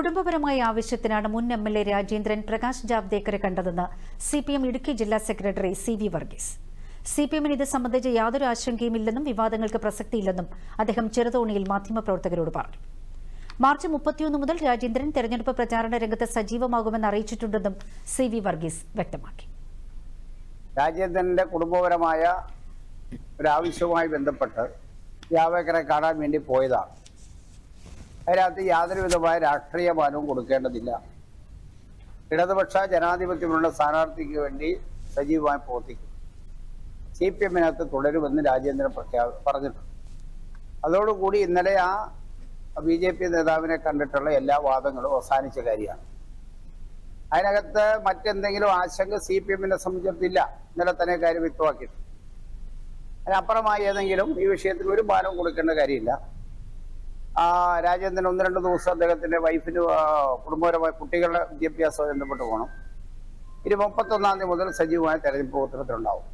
കുടുംബപരമായ ആവശ്യത്തിനാണ് മുൻ M L A Rajendran Prakash ജാവ്ദേക്കറെ കണ്ടതെന്ന് സി പി എം ഇടുക്കി ജില്ലാ secretary C V Varghese. C P എമ്മിന് ഇത് സംബന്ധിച്ച് യാതൊരു ആശങ്കയുമില്ലെന്നും വിവാദങ്ങൾക്ക് പ്രസക്തിയില്ലെന്നും അദ്ദേഹം ചെറുതോണിയിൽ മാധ്യമപ്രവർത്തകരോട് പറഞ്ഞു. മാർച്ച് മുപ്പത്തിയൊന്ന് മുതൽ രാജേന്ദ്രൻ തെരഞ്ഞെടുപ്പ് പ്രചാരണ രംഗത്ത് സജീവമാകുമെന്ന് അറിയിച്ചിട്ടുണ്ടെന്നും സി വി വർഗീസ് വ്യക്തമാക്കി. രാജേന്ദ്രന്റെ കുടുംബപരമായ ഒരാവശ്യവുമായി ബന്ധപ്പെട്ട് ജാവേക്കറെ കാണാൻ വേണ്ടി പോയതാണ്. അതിനകത്ത് യാതൊരു വിധമായ രാഷ്ട്രീയ മാനവും കൊടുക്കേണ്ടതില്ല. ഇടതുപക്ഷ ജനാധിപത്യമുള്ള സ്ഥാനാർത്ഥിക്ക് വേണ്ടി സജീവമായി പ്രവർത്തിക്കും. സി പി എമ്മിനകത്ത് തുടരുമെന്ന് രാജേന്ദ്രൻ പ്രഖ്യാ പറഞ്ഞിട്ടുണ്ട്. അതോടുകൂടി ഇന്നലെ ആ ബി ജെ പി നേതാവിനെ കണ്ടിട്ടുള്ള എല്ലാ വാദങ്ങളും അവസാനിച്ച കാര്യമാണ്. അതിനകത്ത് മറ്റെന്തെങ്കിലും ആശങ്ക സി പി എമ്മിനെ സംബന്ധിച്ചിടത്തില്ല. ഇന്നലെ തന്നെ കാര്യം വ്യക്തമാക്കിയിട്ടുണ്ട്. അതിനപ്പുറമായി ഏതെങ്കിലും ഈ വിഷയത്തിൽ ഒരു ഭാരം കൊടുക്കേണ്ട കാര്യമില്ല. രാജേന്ദ്രൻ ഒന്ന് രണ്ട് ദിവസം അദ്ദേഹത്തിന്റെ വൈഫിന് കുടുംബപരമായ കുട്ടികളുടെ വിദ്യാഭ്യാസവുമായി ബന്ധപ്പെട്ട് പോകണം. ഇനി മുപ്പത്തൊന്നാം തീയതി മുതൽ സജീവമായ തെരഞ്ഞെടുപ്പ് പ്രവർത്തനത്തിലുണ്ടാവും